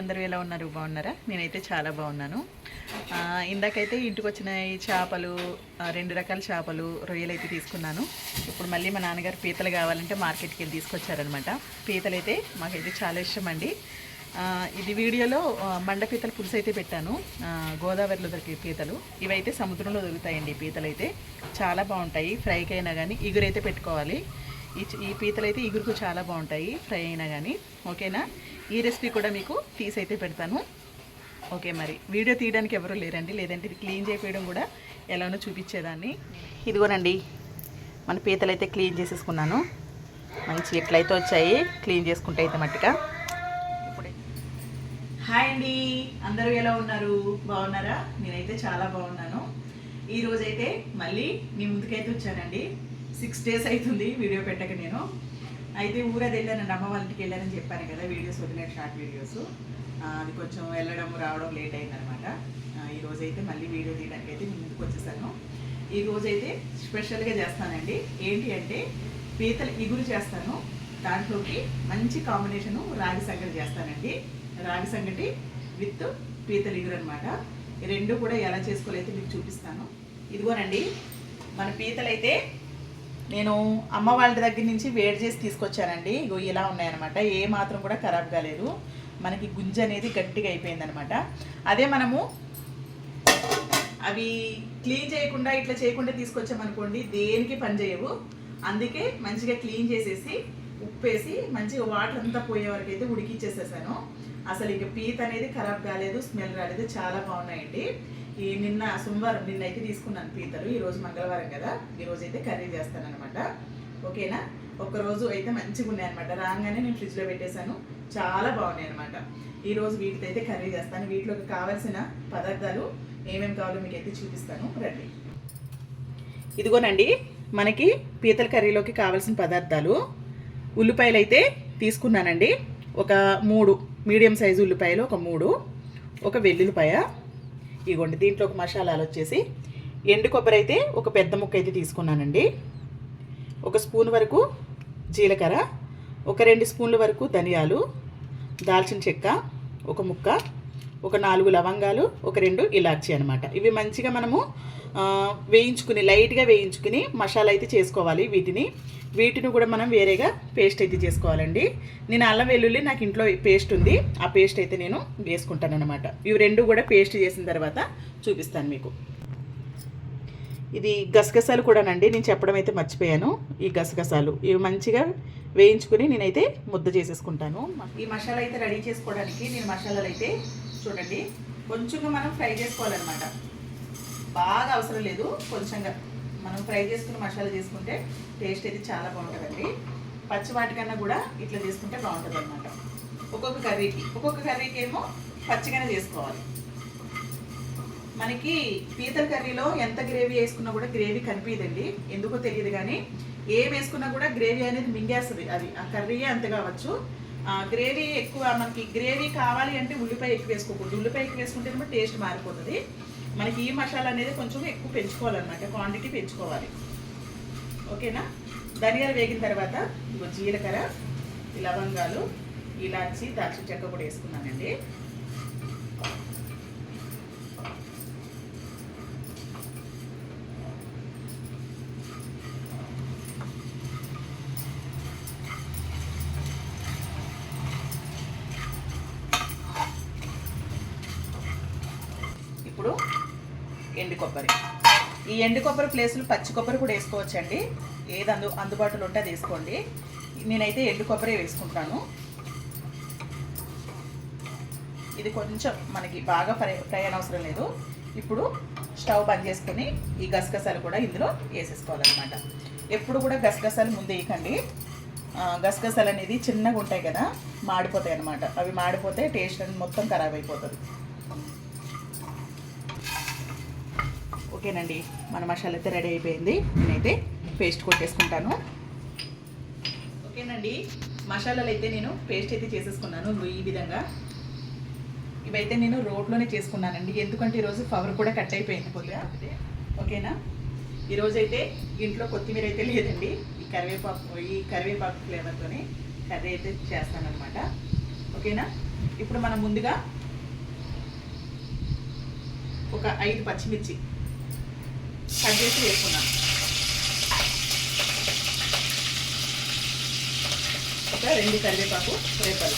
అందరూ ఎలా ఉన్నారు? బాగున్నారా? నేనైతే చాలా బాగున్నాను. ఇందాకైతే ఇంటికి వచ్చిన ఈ చేపలు రెండు రకాల చేపలు రొయ్యలు అయితే తీసుకున్నాను. ఇప్పుడు మళ్ళీ మా నాన్నగారు పీతలు కావాలంటే మార్కెట్కి వెళ్ళి తీసుకొచ్చారనమాట పీతలు అయితే మాకైతే చాలా ఇష్టం అండి ఇది వీడియోలో మండ పీతలు పులుసు అయితే పెట్టాను. గోదావరిలో దొరికే పీతలు. ఇవైతే సముద్రంలో దొరుకుతాయండి పీతలు అయితే చాలా బాగుంటాయి. ఫ్రైకి అయినా కానీ ఇగురైతే పెట్టుకోవాలి. ఈ ఈ పీతలు అయితే ఇగురుకు చాలా బాగుంటాయి ఫ్రై అయినా కానీ ఓకేనా? ఈ రెసిపీ కూడా మీకు తీసి అయితే పెడతాను. ఓకే మరి వీడియో తీయడానికి ఎవరు లేరండి. లేదంటే ఇది క్లీన్ చేయడం కూడా ఎలానో చూపించేదాన్ని. ఇదిగోనండి మన పీతలు అయితే క్లీన్ చేసేసుకున్నాను. మంచి ఎట్లయితే వచ్చాయి క్లీన్ చేసుకుంటే అయితే మట్టిగా హాయ్ అండి అందరూ ఎలా ఉన్నారు? బాగున్నారా? నేనైతే చాలా బాగున్నాను. ఈరోజైతే మళ్ళీ మీ ముందుకైతే వచ్చానండి. సిక్స్ డేస్ అవుతుంది వీడియో పెట్టక నేను. అయితే ఊరది వెళ్ళానండి అమ్మ వాళ్ళకి ఇంటికి వెళ్ళానని చెప్పాను కదా వీడియోస్ వదిలేను షార్ట్ వీడియోస్. అది కొంచెం వెళ్ళడం రావడం లేట్ అయిందనమాట. ఈరోజు అయితే మళ్ళీ వీడియో తీయడానికి అయితే ముందుకు వచ్చేసాను. ఈ రోజు అయితే స్పెషల్గా చేస్తానండి. ఏంటి అంటే పీతల ఇగురు చేస్తాను. దాంట్లోకి మంచి కాంబినేషను రాగి సంగటి చేస్తానండి. రాగి సంగటి విత్ పీతలు ఇగురు అనమాట. ఈ రెండు కూడా ఎలా చేసుకోవాలైతే మీకు చూపిస్తాను. ఇదిగోనండి మన పీతలైతే నేను అమ్మ వాళ్ళ దగ్గర నుంచి వేడి చేసి తీసుకొచ్చానండి. ఇగో ఇలా ఉన్నాయన్నమాట. ఏ మాత్రం కూడా ఖరాబ్ కాలేదు మనకి గుంజ అనేది గట్టిగా అయిపోయిందనమాట అదే మనము అవి క్లీన్ చేయకుండా ఇట్లా చేయకుండా తీసుకొచ్చామనుకోండి దేనికి పని చేయవు. అందుకే మంచిగా క్లీన్ చేసేసి ఉప్పేసి మంచిగా వాటర్ అంతా పోయే వరకు అయితే ఉడికిచ్చేసేసాను. అసలు ఇక పీత అనేది ఖరాబ్ కాలేదు స్మెల్ రాలేదు చాలా బాగున్నాయండి. ఈ నిన్న సోమవారం నిన్న అయితే తీసుకున్నాను పీతలు ఈరోజు మంగళవారం కదా ఈరోజు అయితే కర్రీ చేస్తాను అనమాట ఓకేనా? ఒక రోజు అయితే మంచిగా ఉన్నాయి అనమాట రాగానే నేను ఫ్రిడ్జ్లో పెట్టేశాను. చాలా బాగున్నాయి అనమాట ఈరోజు వీటితో అయితే కర్రీ చేస్తాను. వీటిలోకి కావాల్సిన పదార్థాలు ఏమేమి కావాలో మీకు అయితే చూపిస్తాను. రండి. ఇదిగోనండి మనకి పీతల కర్రీలోకి కావాల్సిన పదార్థాలు. ఉల్లిపాయలు అయితే తీసుకున్నానండి. ఒక మూడు మీడియం సైజు ఉల్లిపాయలు ఒక మూడు ఒక వెల్లుల్లిపాయ ఇగోండి దీంట్లో ఒక మసాలాలు వచ్చేసి ఎండు కొబ్బరి అయితే ఒక పెద్ద ముక్క అయితే తీసుకున్నానండి. ఒక స్పూన్ వరకు జీలకర్ర ఒక రెండు స్పూన్ల వరకు ధనియాలు దాల్చిన చెక్క ఒక ముక్క ఒక నాలుగు లవంగాలు ఒక రెండు ఇలాచి అనమాట ఇవి మంచిగా మనము వేయించుకుని లైట్గా వేయించుకుని మసాలా అయితే చేసుకోవాలి వీటిని. వీటిని కూడా మనం వేరేగా పేస్ట్ అయితే చేసుకోవాలండి. నేను అల్లం వెల్లుల్లి నాకు ఇంట్లో పేస్ట్ ఉంది. ఆ పేస్ట్ అయితే నేను వేసుకుంటాను అనమాట ఇవి రెండు కూడా పేస్ట్ చేసిన తర్వాత చూపిస్తాను మీకు. ఇది గసగసాలు కూడానండి. నేను చెప్పడం అయితే మర్చిపోయాను. ఈ గసగసాలు ఇవి మంచిగా వేయించుకుని నేనైతే ముద్ద చేసేసుకుంటాను. ఈ మసాలా అయితే రెడీ చేసుకోవడానికి నేను మసాలాలు అయితే చూడండి. కొంచెంగా మనం ఫ్రై చేసుకోవాలన్నమాట. బాగా అవసరం లేదు. కొంచెంగా. మనం ఫ్రై చేసుకుని మసాలా చేసుకుంటే టేస్ట్ అయితే చాలా బాగుంటుందండి. పచ్చి వాటికన్నా కూడా ఇట్లా చేసుకుంటే బాగుంటుంది అనమాట ఒక్కొక్క కర్రీకి ఒక్కొక్క కర్రీకి ఏమో పచ్చిగానే చేసుకోవాలి. మనకి పీతల కర్రీలో ఎంత గ్రేవీ వేసుకున్నా కూడా గ్రేవీ కనిపించదండి. ఎందుకో తెలియదు కానీ ఏం వేసుకున్నా కూడా గ్రేవీ అనేది మింగేస్తుంది అది. ఆ కర్రీయే అంత కావచ్చు. ఆ, గ్రేవీ ఎక్కువ మనకి గ్రేవీ కావాలి అంటే ఉల్లిపాయ ఎక్కువ వేసుకోకూడదు. ఉల్లిపాయ ఎక్కువ వేసుకుంటే టేస్ట్ మారిపోతుంది. మనకి ఈ మసాలా అనేది కొంచెం ఎక్కువ పెంచుకోవాలన్నమాట క్వాంటిటీ పెంచుకోవాలి. ఓకేనా? ధనియాలు వేగిన తర్వాత ఇగో జీలకర్ర లవంగాలు ఇలాచి దాల్చిన చెక్క కూడా వేసుకున్నానండి ఇప్పుడు ఎండు కొబ్బరి ఈ ఎండు కొబ్బరి ప్లేస్లు పచ్చి కొబ్బరి కూడా వేసుకోవచ్చండి. ఏది అందు అందుబాటులో ఉంటే అది వేసుకోండి. నేనైతే ఎండు కొబ్బరి వేసుకుంటాను. ఇది కొంచెం మనకి బాగా ఫ్రై ఫ్రై అవసరం లేదు. ఇప్పుడు స్టవ్ బంద్ చేసుకొని ఈ గసగసాలు కూడా ఇందులో వేసేసుకోవాలన్నమాట. ఎప్పుడు కూడా గసగసాలు ముందు వేయకండి. గసగసాలు అనేది చిన్నగా ఉంటాయి కదా మాడిపోతాయి అన్నమాట. అవి మాడిపోతే టేస్ట్ అనేది మొత్తం ఖరాబ్ అయిపోతుంది. ఓకేనండి. మన మసాలా అయితే రెడీ అయిపోయింది. నేనైతే పేస్ట్ కొట్టేసుకుంటాను. ఓకేనండి. మసాలాలు అయితే నేను పేస్ట్ అయితే చేసేసుకున్నాను ఈ విధంగా. ఇవైతే నేను రోడ్లోనే చేసుకున్నానండి. ఎందుకంటే ఈరోజు పవర్ కూడా కట్ అయిపోయింది కొద్దిగా. ఓకేనా? ఈరోజు అయితే ఇంట్లో కొత్తిమీర అయితే లేదండి. ఈ కరివేపాకు ఈ కరివేపాకు ఫ్లేవర్తోనే కర్రీ అయితే చేస్తానమాట ఓకేనా? ఇప్పుడు మనం ముందుగా ఒక ఐదు పచ్చిమిర్చి కట్ చేసి ఒక రెండు కరివేపాకు రేపలు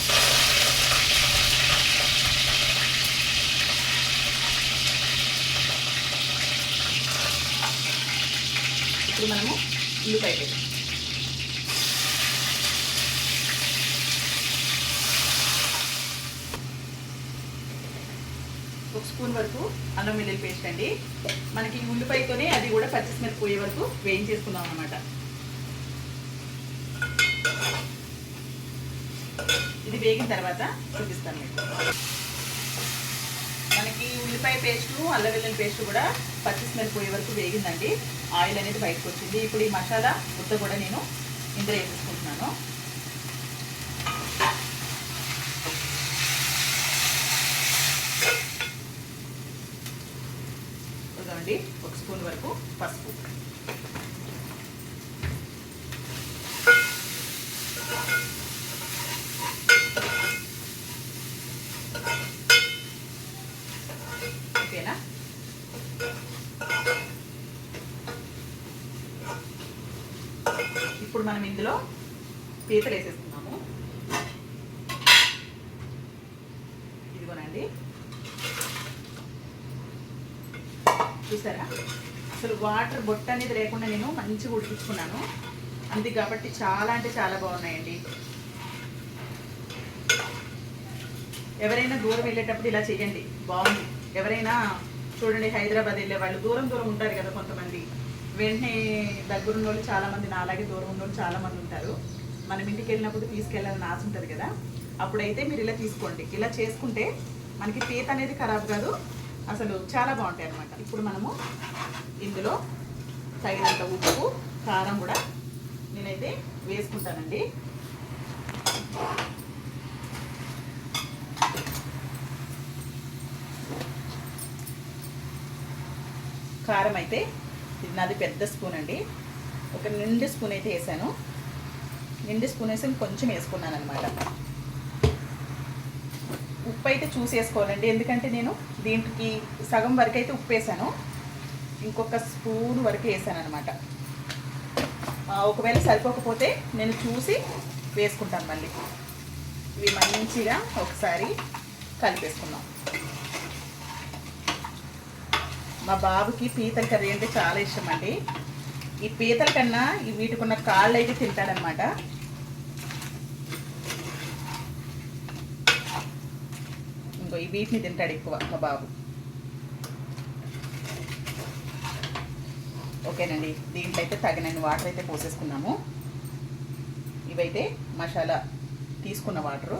ఇప్పుడు మనము ఉల్లిపాయ స్పూన్ వరకు అల్లం వెల్లుల్లి పేస్ట్ అండి. మనకి ఈ ఉల్లిపాయతోనే అది కూడా పచ్చిమిరప పోయే వరకు వేయించేసుకుందాం అనమాట ఇది వేగిన తర్వాత చూపిస్తాను మీకు. మనకి ఉల్లిపాయ పేస్ట్ అల్లం వెల్లుల్లి పేస్ట్ కూడా పచ్చిమిరప పోయే వరకు వేగిందండి. ఆయిల్ అనేది బయటకు వచ్చింది. ఇప్పుడు ఈ మసాలా ముద్ద కూడా నేను ఇందులో వేసేసుకుంటున్నాను చూడండి ఒక స్పూన్ వరకు పసుపు. ఓకేనా? ఇప్పుడు మనం ఇందులో పీతలు వేసేస్తున్నాము ఇదిగోనండి. చూసారా? అసలు వాటర్ బొట్ట అనేది లేకుండా నేను మంచిగా ఉడికించుకున్నాను. అంది కాబట్టి చాలా అంటే చాలా బాగున్నాయండి. ఎవరైనా దూరం వెళ్ళేటప్పుడు ఇలా చేయండి బాగుంది. ఎవరైనా చూడండి హైదరాబాద్ వెళ్ళే వాళ్ళు దూరం దూరం ఉంటారు కదా కొంతమంది. వెంటనే దగ్గరున్న వాళ్ళు చాలా మంది నా అలాగే దూరం ఉన్న వాళ్ళు చాలా మంది ఉంటారు. మనం ఇంటికి వెళ్ళినప్పుడు తీసుకెళ్ళాలని ఆశ ఉంటుంది కదా. అప్పుడైతే మీరు ఇలా తీసుకోండి. ఇలా చేసుకుంటే మనకి పీత అనేది ఖరాబ్ కాదు. అసలు చాలా బాగుంటాయి అనమాట ఇప్పుడు మనము ఇందులో తగినంత ఉప్పు కారం కూడా నేనైతే వేసుకుంటానండి. కారం అయితే ఇది నాది పెద్ద స్పూన్ అండి. ఒక నిండు స్పూన్ అయితే వేసాను. నిండు స్పూన్ వేసి కొంచెం వేసుకున్నాను అనమాట ఉప్పు అయితే చూసేసుకోవాలండి. ఎందుకంటే నేను దీంట్కి సగం వరకు అయితే ఉప్పు వేసాను. ఇంకొక స్పూన్ వరకు వేసాను అనమాట ఒకవేళ సరిపోకపోతే నేను చూసి వేసుకుంటాను మళ్ళీ. ఇవి మంచిగా ఒకసారి కలిపేసుకున్నాం మా బాబుకి పీతల కర్రీ అంటే చాలా ఇష్టం అండి. ఈ పీతల కన్నా వీటికి ఉన్న కాళ్ళు అయితే తింటాడనమాట సో ఈ వీటిని తింటాడు ఎక్కువ మా బాబు. ఓకేనండి దీంట్లో అయితే తగినన్ని వాటర్ అయితే పోసేసుకున్నాము. ఇవైతే మసాలా తీసుకున్న వాటరు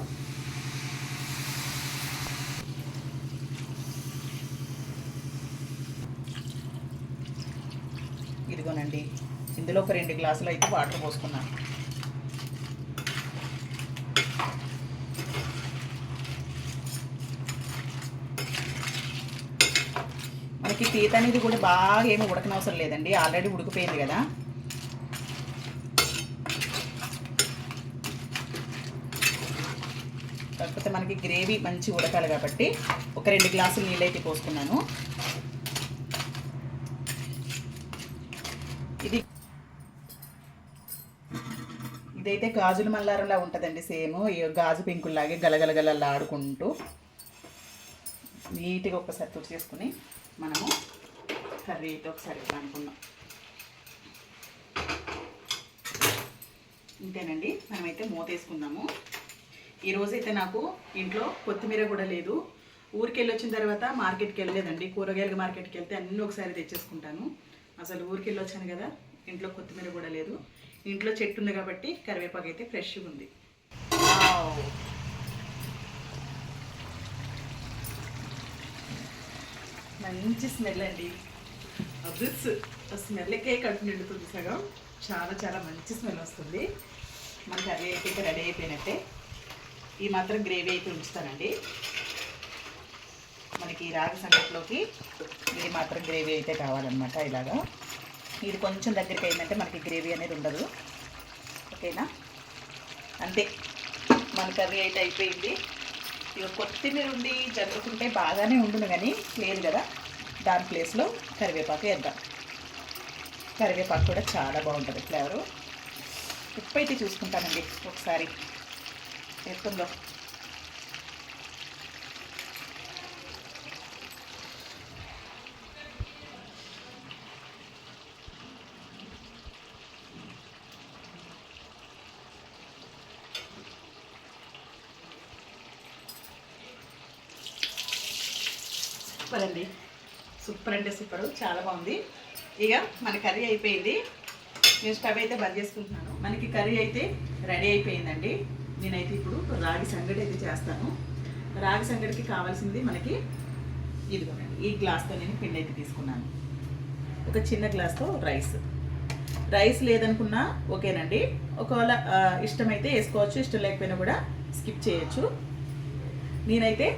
ఇదిగోనండి ఇందులో ఒక రెండు గ్లాసులు అయితే వాటర్ పోసుకున్నాను. ఈ పీత అనేది కూడా బాగా ఏమి ఉడకనవసరం లేదండి. ఆల్రెడీ ఉడికిపోయింది కదా. కాకపోతే మనకి గ్రేవీ మంచి ఉడకాలి కాబట్టి ఒక రెండు గ్లాసులు నీళ్ళైతే పోసుకున్నాను. ఇది ఇదైతే గాజుల మల్లారంలా ఉంటుందండి సేమ్. గాజు పెంకుల్లాగే గలగలగలలా ఆడుకుంటూ నీట్గా ఒకసారి తుడి చేసుకుని మనము కర్రీ అయితే ఒకసారి అనుకున్నాం ఇంతేనండి మనమైతే మూత వేసుకుందాము. ఈరోజైతే నాకు ఇంట్లో కొత్తిమీర కూడా లేదు. ఊరికి వెళ్ళి వచ్చిన తర్వాత మార్కెట్కి వెళ్ళలేదండి. కూరగాయల మార్కెట్కి వెళ్తే అన్నీ ఒకసారి తెచ్చేసుకుంటాను. అసలు ఊరికి వెళ్ళి వచ్చాను కదా ఇంట్లో కొత్తిమీర కూడా లేదు. ఇంట్లో చెట్టు ఉంది కాబట్టి కరివేపాకు అయితే ఫ్రెష్గా ఉంది. మంచి స్మెల్ అండి. అబ్రిస్ స్మెల్కే కడుపు నిండుతుంది సగం చాలా చాలా మంచి స్మెల్ వస్తుంది. మన కర్రీ అయితే రెడీ అయిపోయినట్టే. ఈ మాత్రం గ్రేవీ అయితే ఉంచుతానండి. మనకి రాగి సంగట్లోకి ఇది మాత్రం గ్రేవీ అయితే కావాలన్నమాట ఇలాగా. ఇది కొంచెం దగ్గరికి అయిందంటే మనకి గ్రేవీ అనేది ఉండదు. ఓకేనా? అంతే. మన కర్రీ అయితే అయిపోయింది. ఇక కొత్తిమీర ఉండి జరుగుతుంటే బాగానే ఉండును కానీ లేదు కదా. దాని ప్లేస్లో కరివేపాకు వేద్దాం. కరివేపాకు కూడా చాలా బాగుంటుంది ఫ్లేవరు. ఉప్పు అయితే చూసుకుంటానండి ఒకసారి. ఎత్తుందో సూపర్ అండి సూపర్. అంటే సూపర్ చాలా బాగుంది. ఇక మన కర్రీ అయిపోయింది. నేను స్టవ్ అయితే బంద్ చేసుకుంటున్నాను. మనకి కర్రీ అయితే రెడీ అయిపోయిందండి. నేనైతే ఇప్పుడు రాగి సంగటి అయితే చేస్తాను. రాగి సంగటికి కావాల్సింది మనకి ఇదిగోనండి ఈ గ్లాస్తో నేను పిండి అయితే తీసుకున్నాను. ఒక చిన్న గ్లాస్తో రైస్. రైస్ లేదనుకున్నా ఓకేనండి. ఒకవేళ ఇష్టమైతే వేసుకోవచ్చు ఇష్టం లేకపోయినా కూడా స్కిప్ చేయొచ్చు. నేనైతే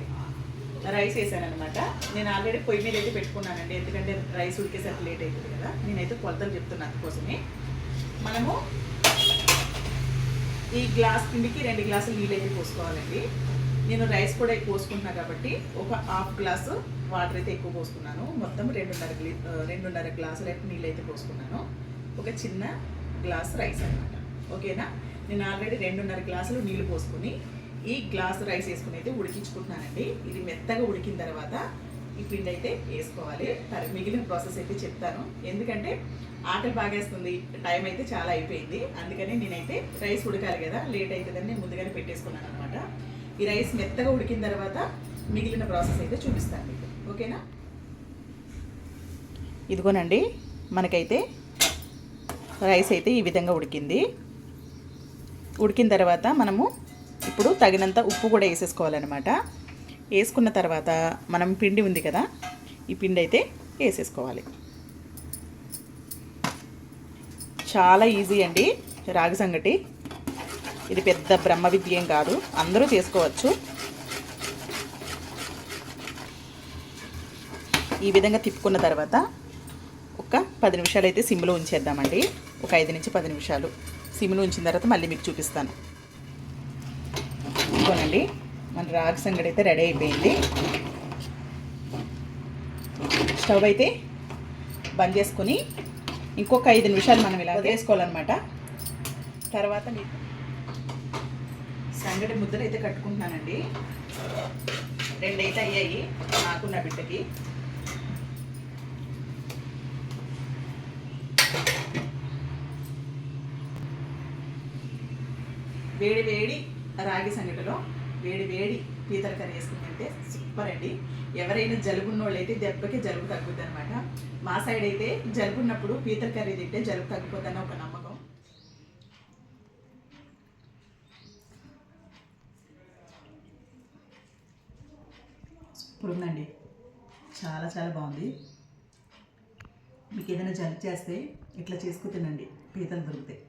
రైస్ వేసాను అనమాట నేను ఆల్రెడీ పొయ్యి మీద అయితే పెట్టుకున్నానండి. ఎందుకంటే రైస్ ఉడికేసరికి లేట్ అవుతుంది కదా. నేనైతే కొలతలు చెప్తున్నా అందుకోసమే. మనము ఈ గ్లాస్ పిండికి రెండు గ్లాసులు నీళ్ళు అయితే పోసుకోవాలండి. నేను రైస్ కూడా ఎక్కువ పోసుకుంటున్నాను కాబట్టి ఒక హాఫ్ గ్లాసు వాటర్ అయితే ఎక్కువ పోసుకున్నాను. మొత్తం రెండున్నర గ్లీ- రెండున్నర గ్లాసులు అయితే నీళ్ళు అయితే పోసుకున్నాను. ఒక చిన్న గ్లాస్ రైస్ అనమాట ఓకేనా? నేను ఆల్రెడీ రెండున్నర గ్లాసులు నీళ్ళు పోసుకుని ఈ గ్లాస్ రైస్ వేసుకుని అయితే ఉడికించుకుంటున్నానండి. ఇది మెత్తగా ఉడికిన తర్వాత ఈ పిండి అయితే వేసుకోవాలి. తర్వాత మిగిలిన ప్రాసెస్ అయితే చెప్తాను. ఎందుకంటే ఆకలి బాగేస్తుంది. టైం అయితే చాలా అయిపోయింది. అందుకని నేనైతే రైస్ ఉడకాలి కదా లేట్ అవుతుందని నేను ముందుగానే పెట్టేసుకున్నాను అనమాట ఈ రైస్ మెత్తగా ఉడికిన తర్వాత మిగిలిన ప్రాసెస్ అయితే చూపిస్తాను మీకు. ఓకేనా? ఇదిగోనండి మనకైతే రైస్ అయితే ఈ విధంగా ఉడికింది. ఉడికిన తర్వాత మనము ఇప్పుడు తగినంత ఉప్పు కూడా వేసేసుకోవాలన్నమాట. వేసుకున్న తర్వాత మనం పిండి ఉంది కదా ఈ పిండి అయితే వేసేసుకోవాలి. చాలా ఈజీ అండి రాగి సంగటి. ఇది పెద్ద బ్రహ్మ విద్య ఏం కాదు అందరూ చేసుకోవచ్చు. ఈ విధంగా తిప్పుకున్న తర్వాత ఒక పది నిమిషాలు అయితే సిమ్లో ఉంచేద్దామండి. ఒక ఐదు నుంచి పది నిమిషాలు. సిమ్లో ఉంచిన తర్వాత మళ్ళీ మీకు చూపిస్తాను. ఇదిగోనండి మన రాగి సంగడి అయితే రెడీ అయిపోయింది. స్టవ్ అయితే బంద్ చేసుకొని ఇంకొక ఐదు నిమిషాలు మనం ఇలా వేసుకోవాలన్నమాట. తర్వాత మీకు సంగటి ముద్దలు అయితే కట్టుకుంటున్నానండి. రెండైతే అయ్యాయి నాకు నా బిడ్డకి. వేడి వేడి రాగి సంగటిలో వేడి వేడి పీతల కర్రీ వేసుకుని సూపర్ అండి. ఎవరైనా జలుబు వాళ్ళు అయితే దెబ్బకి జలుబు తగ్గుద్ది అనమాట మా సైడ్ అయితే జలుబు ఉన్నప్పుడు పీతల కర్రీ తింటే జలుబు తగ్గిపోతుందని ఒక నమ్మకం. సూపర్ ఉందండి చాలా చాలా బాగుంది. మీకు ఏదైనా జలుబు చేస్తే ఇట్లా చేసుకు తినండి. పీతలు దొరుకుతాయి.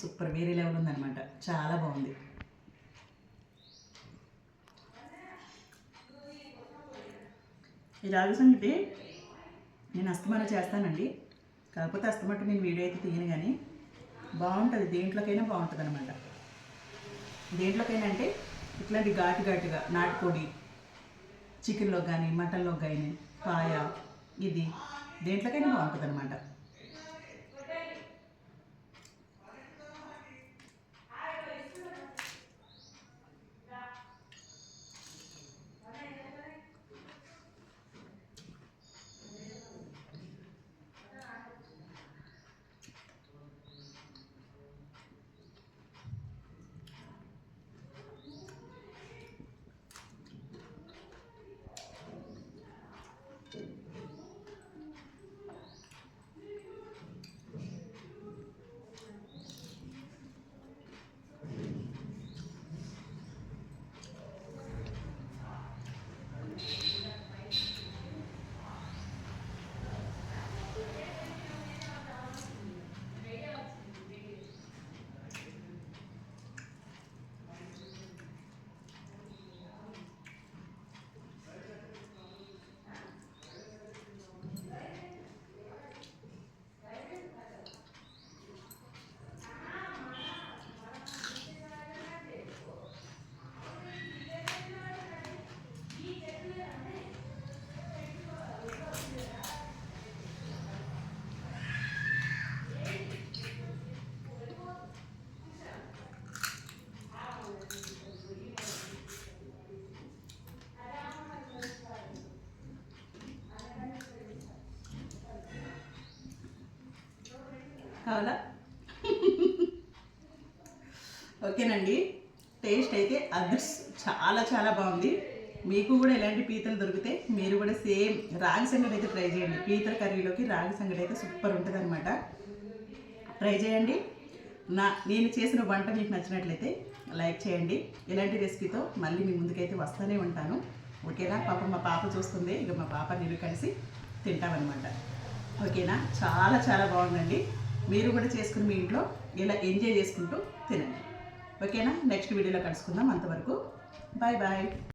సూపర్ వేరే లెవెల్ ఉందన్నమాట. చాలా బాగుంది. ఈ రాగి సంగతి నేను అస్తమాన చేస్తానండి. కాకపోతే అస్తమట్టు నేను వీడియో అయితే తీయను కానీ బాగుంటుంది. దేంట్లోకైనా బాగుంటుంది అనమాట దేంట్లోకైనా అంటే ఇట్లాంటి ఘాటు ఘాటుగా నాటుకోడి చికెన్లో కానీ మటన్లో కానీ పాయ ఇది దేంట్లోకైనా బాగుంటుంది అనమాట కావాలా? ఓకేనండి. టేస్ట్ అయితే అదర్స్ చాలా చాలా బాగుంది. మీకు కూడా ఇలాంటి పీతలు దొరికితే మీరు కూడా సేమ్ రాగి సంగటి అయితే ట్రై చేయండి. పీతల కర్రీలోకి రాగి సంగటి అయితే సూపర్ ఉంటుంది అనమాట ట్రై చేయండి. నా నేను చేసిన వంట మీకు నచ్చినట్లయితే లైక్ చేయండి. ఇలాంటి రెసిపీతో మళ్ళీ మీ ముందుకైతే వస్తూనే ఉంటాను. ఓకేనా? పాప మా పాప చూస్తుంది. ఇక మా పాప నేను కలిసి తింటామన్నమాట. ఓకేనా? చాలా చాలా బాగుందండి. మీరు కూడా చేసుకుని మీ ఇంట్లో ఇలా ఎంజాయ్ చేసుకుంటూ తినండి. ఓకేనా? నెక్స్ట్ వీడియోలో కలుసుకుందాం అంతవరకు. Bye bye.